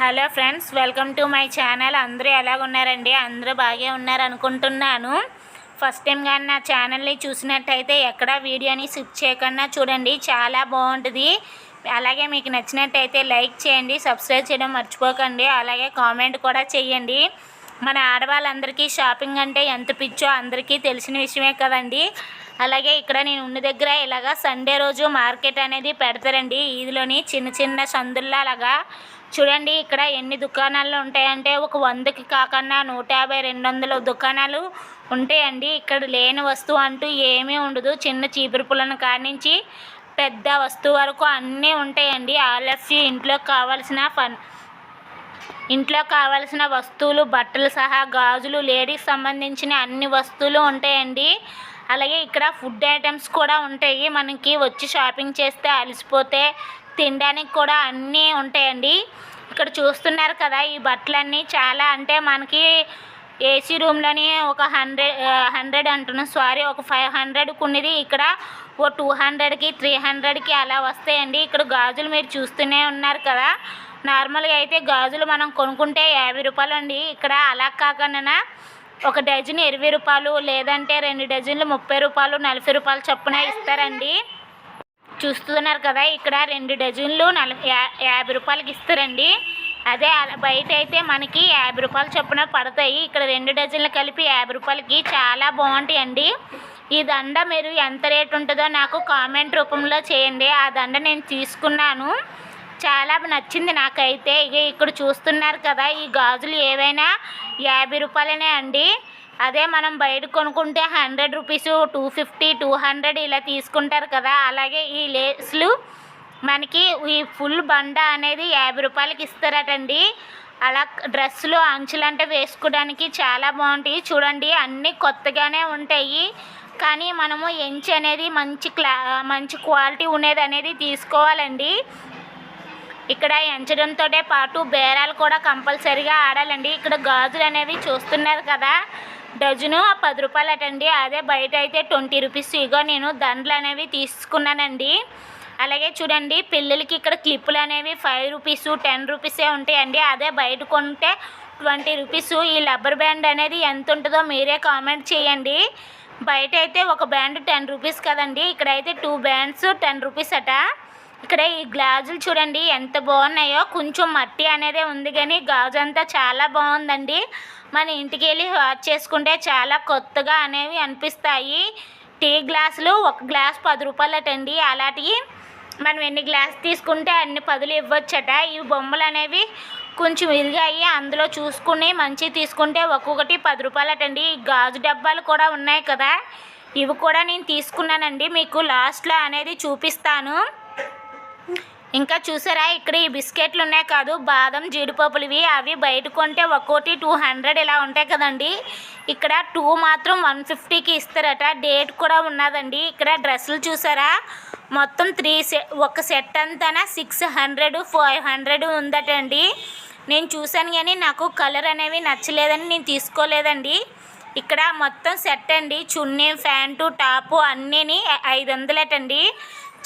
Hello friends welcome to my channel. అందరూ ఎలాగున్నారండి? అందరూ బాగా ఉన్నారు అనుకుంటున్నాను ఫస్ట్ టైం కానీ నా ఛానల్ని చూసినట్టయితే ఎక్కడ వీడియోని స్కిప్ చేయకుండా చూడండి. చాలా బాగుంటుంది. అలాగే మీకు నచ్చినట్టయితే లైక్ చేయండి సబ్స్క్రైబ్ చేయడం మర్చిపోకండి. అలాగే కామెంట్ కూడా చేయండి. మన ఆడవాళ్ళందరికీ షాపింగ్ అంటే ఎంత పిచ్చో అందరికీ తెలిసిన విషయమే కదండి. అలాగే ఇక్కడ నేను ఉన్న దగ్గర ఇలాగా సండే రోజు మార్కెట్ అనేది పెడతారండి. ఈదిలోని చిన్న చిన్న సందుల్లా అలాగా చూడండి ఇక్కడ ఎన్ని దుకాణాలు ఉంటాయంటే ఒక వందకి కాకుండా నూట యాభై రెండు వందల దుకాణాలు ఉంటాయండి. ఇక్కడ లేని వస్తువు అంటూ ఏమీ ఉండదు. చిన్న చీపురు పుల్లను కానించి పెద్ద వస్తువు వరకు అన్నీ ఉంటాయండి. ఆలస్య ఇంట్లో కావాల్సిన ఫన్ ఇంట్లో కావాల్సిన వస్తువులు బట్టలు సహా గాజులు లేడీస్ సంబంధించిన అన్ని వస్తువులు ఉంటాయండి. అలాగే ఇక్కడ ఫుడ్ ఐటమ్స్ కూడా ఉంటాయి. మనకి వచ్చి షాపింగ్ చేస్తే అలసిపోతే తినడానికి కూడా అన్నీ ఉంటాయండి. ఇక్కడ చూస్తున్నారు కదా ఈ బట్టలన్నీ చాలా అంటే మనకి ఏసీ రూమ్లోని ఒక హండ్రెడ్ హండ్రెడ్ అంటున్నాను సారీ ఒక ఫైవ్ హండ్రెడ్కి ఉన్నది ఇక్కడ ఓ టూ హండ్రెడ్కి త్రీ హండ్రెడ్కి అలా వస్తాయండి. ఇక్కడ గాజులు మీరు చూస్తూనే ఉన్నారు కదా. నార్మల్గా అయితే గాజులు మనం కొనుక్కుంటే యాభై రూపాయలు అండి ఇక్కడ అలా కాకుండా ఒక డజన్ ఇరవై రూపాయలు లేదంటే రెండు డజన్లు ముప్పై రూపాయలు నలభై రూపాయలు చొప్పున ఇస్తారండి. చూస్తున్నారు కదా ఇక్కడ రెండు డజన్లు నల యా- యాభై రూపాయలకి ఇస్తారండి. అదే అలా బయట అయితే మనకి యాభై రూపాయలు చొప్పున పడతాయి. ఇక్కడ రెండు డజన్లు కలిపి యాభై రూపాయలకి చాలా బాగుంటాయండి. ఈ దండ మీరు ఎంత రేట్ ఉంటుందో నాకు కామెంట్ రూపంలో చేయండి. ఆ దండ నేను తీసుకున్నాను. చాలా నచ్చింది నాకైతే. ఇక ఇక్కడ చూస్తున్నారు కదా ఈ గాజులు ఏవైనా యాభై రూపాయలనే అండి. అదే మనం బయట కొనుక్కుంటే hundred rupees two fifty two hundred ఇలా తీసుకుంటారు కదా. అలాగే ఈ లేస్లు మనకి ఈ ఫుల్ బండ అనేది యాభై రూపాయలకి ఇస్తారటండి. అలా డ్రెస్సులు అంచులంటే వేసుకోవడానికి చాలా బాగుంటాయి. చూడండి అన్నీ కొత్తగానే ఉంటాయి. కానీ మనము ఎంచి అనేది మంచి క్లా మంచి క్వాలిటీ ఉండేది అనేది తీసుకోవాలండి. ఇక్కడ ఎంచడంతో పాటు బేరాలు కూడా కంపల్సరీగా ఆడాలండి. ఇక్కడ గాజులు అనేవి చూస్తున్నారు కదా. డజను పది రూపాయలు అటండి అదే బయట అయితే ట్వంటీ రూపీస్. ఇగో నేను దండలు అనేవి తీసుకున్నానండి. అలాగే చూడండి పిల్లలకి ఇక్కడ క్లిప్పులు అనేవి ఫైవ్ రూపీస్ టెన్ రూపీసే ఉంటాయండి. అదే బయట కొంటే ట్వంటీ రూపీస్. ఈ రబ్బర్ బ్యాండ్ అనేది ఎంత ఉంటుందో మీరే కామెంట్ చేయండి. బయట అయితే ఒక బ్యాండ్ టెన్ రూపీస్ కదండి. ఇక్కడైతే టూ బ్యాండ్స్ టెన్ రూపీస్ అట ఇక్కడ ఈ గ్లాజులు చూడండి ఎంత బాగున్నాయో. కొంచెం మట్టి అనేది ఉంది కానీ గాజు అంతా చాలా బాగుందండి. మన ఇంటికి వెళ్ళి వాచ్ చేసుకుంటే చాలా కొత్తగా అనేవి అనిపిస్తాయి. టీ గ్లాసులు ఒక గ్లాస్ పది రూపాయలటండి. అలాంటివి మనం ఎన్ని గ్లాస్ తీసుకుంటే అన్ని పదులు ఇవ్వచ్చట. ఈ బొమ్మలు అనేవి కొంచెం ఇరిగాయి అందులో చూసుకుని మంచి తీసుకుంటే ఒక్కొక్కటి పది రూపాయలటండి. ఈ గాజు డబ్బాలు కూడా ఉన్నాయి కదా. ఇవి కూడా నేను తీసుకున్నానండి. మీకు లాస్ట్లో అనేది చూపిస్తాను. ఇంకా చూసారా ఇక్కడ ఈ బిస్కెట్లు ఉన్నాయి కాదు బాదం జీడిపప్పులు ఇవి అవి బయట కొంటే ఒక్కోటి టూ హండ్రెడ్ ఇలా ఉంటాయి కదండి. ఇక్కడ టూ మాత్రం వన్ ఫిఫ్టీకి ఇస్తారట డేట్ కూడా ఉన్నదండి. ఇక్కడ డ్రెస్సులు చూసారా మొత్తం త్రీ సెట్ ఒక సెట్ అంతా సిక్స్ హండ్రెడ్ ఫైవ్ హండ్రెడ్ ఉందటండి. నేను చూశాను కానీ నాకు కలర్ అనేవి నచ్చలేదని నేను తీసుకోలేదండి. ఇక్కడ మొత్తం సెట్ అండి చున్నీ ప్యాంటు టాపు అన్నీని ఐదు వందలటండి.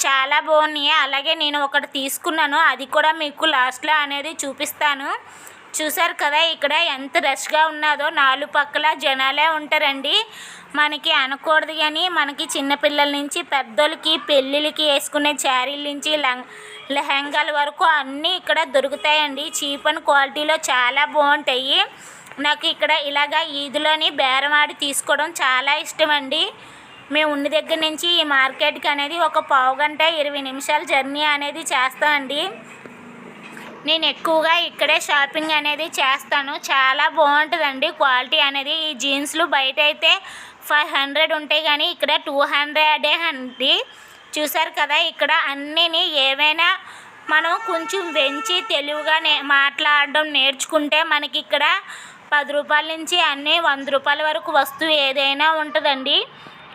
చాలా బాగున్నాయి. అలాగే నేను ఒకటి తీసుకున్నాను. అది కూడా మీకు లాస్ట్లో అనేది చూపిస్తాను. చూసారు కదా ఇక్కడ ఎంత రష్గా ఉన్నదో. నాలుగు పక్కల జనాలే ఉంటారండి. మనకి అనకూడదు కానీ మనకి చిన్నపిల్లల నుంచి పెద్దోళ్ళకి పెళ్ళిళ్ళకి వేసుకునే శారీల నుంచి లంగ్ లెహంగాల వరకు అన్నీ ఇక్కడ దొరుకుతాయండి. చీప్ అండ్ క్వాలిటీలో చాలా బాగుంటాయి. నాకు ఇక్కడ ఇలాగా ఈదులోని బేరమాడి తీసుకోవడం చాలా ఇష్టం అండి మేము ఉన్న దగ్గర నుంచి ఈ మార్కెట్కి అనేది ఒక పావు గంట ఇరవై నిమిషాల జర్నీ అనేది చేస్తామండి నేను ఎక్కువగా ఇక్కడే షాపింగ్ అనేది చేస్తాను. చాలా బాగుంటుందండి క్వాలిటీ అనేది. ఈ జీన్స్లు బయట అయితే ఫైవ్ హండ్రెడ్ ఉంటాయి కానీ ఇక్కడ టూ హండ్రెడే అండి. చూసారు కదా ఇక్కడ అన్నీని ఏవైనా మనం కొంచెం పెంచి తెలివిగా నే మాట్లాడడం నేర్చుకుంటే మనకి ఇక్కడ పది రూపాయల నుంచి అన్నీ వంద రూపాయల వరకు వస్తువు ఏదైనా ఉంటుందండి.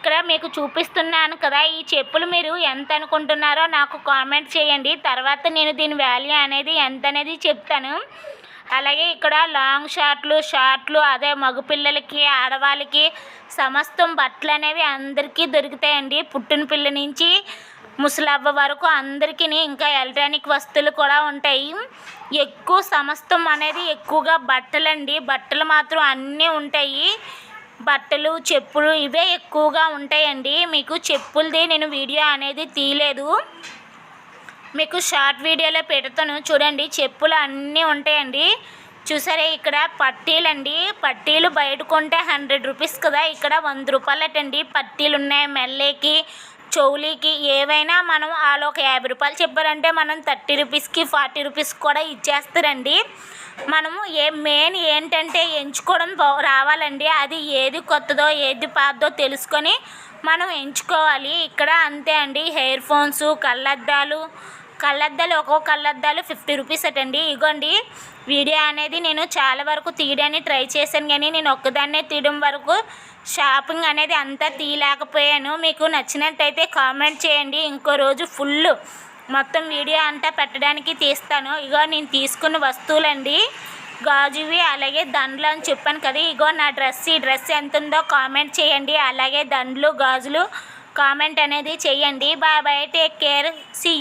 ఇక్కడ మీకు చూపిస్తున్నాను కదా ఈ చెప్పులు మీరు ఎంత అనుకుంటున్నారో నాకు కామెంట్ చేయండి. తర్వాత నేను దీని వాల్యూ అనేది ఎంత అనేది చెప్తాను. అలాగే ఇక్కడ లాంగ్ షార్ట్లు షార్ట్లు అదే మగపిల్లలకి ఆడవాళ్ళకి సమస్తం బట్టలు అనేవి అందరికీ దొరుకుతాయండి. పుట్టిన పిల్ల నుంచి ముసలవ్వ వరకు అందరికీ ఇంకా ఎలక్ట్రానిక్ వస్తువులు కూడా ఉంటాయి. ఎక్కువ సమస్తం అనేది ఎక్కువగా బట్టలండి. బట్టలు మాత్రం అన్నీ ఉంటాయి. బట్టలు చెప్పులు ఇవే ఎక్కువగా ఉంటాయండి. మీకు చెప్పులది నేను వీడియో అనేది తీయలేదు. మీకు షార్ట్ వీడియోలో పెడతాను. చూడండి చెప్పులు అన్నీ ఉంటాయండి. చూసారే ఇక్కడ పట్టీలండి. పట్టీలు బయట కొంటే హండ్రెడ్ రూపీస్ కదా. ఇక్కడ వంద రూపాయలటండి పట్టీలు ఉన్నాయి మెల్లేకి. చెవులికి ఏవైనా మనం వాళ్ళు ఒక యాభై రూపాయలు చెప్పారంటే మనం థర్టీ రూపీస్కి ఫార్టీ రూపీస్ కూడా ఇచ్చేస్తారండి. మనము ఏ మెయిన్ ఏంటంటే ఎంచుకోవడం రావాలండి. అది ఏది కొత్తదో ఏది పాతదో తెలుసుకొని మనం ఎంచుకోవాలి. ఇక్కడ అంతే అండి. హెయిర్ ఫోన్స్ కళ్ళద్దాలు కళ్ళద్దాలు ఒక్కొక్క కళ్ళద్దాలు ఫిఫ్టీ రూపీస్ అటండి. ఇగోండి వీడియో అనేది నేను చాలా వరకు తీయడానికి ట్రై చేశాను కానీ నేను ఒక్కదాన్నే తీయడం వరకు షాపింగ్ అనేది అంతా తీయలేకపోయాను. మీకు నచ్చినట్టయితే కామెంట్ చేయండి. ఇంకో రోజు ఫుల్ మొత్తం వీడియో అంతా పెట్టడానికి తీస్తాను. ఇగో నేను తీసుకున్న వస్తువులండి. గాజువి అలాగే దండలు అని చెప్పాను కదా. ఇగో నా డ్రెస్ ఈ డ్రెస్ ఎంత ఉందో కామెంట్ చేయండి. అలాగే దండలు గాజులు కామెంట్ అనేది చేయండి. Bye bye take care. C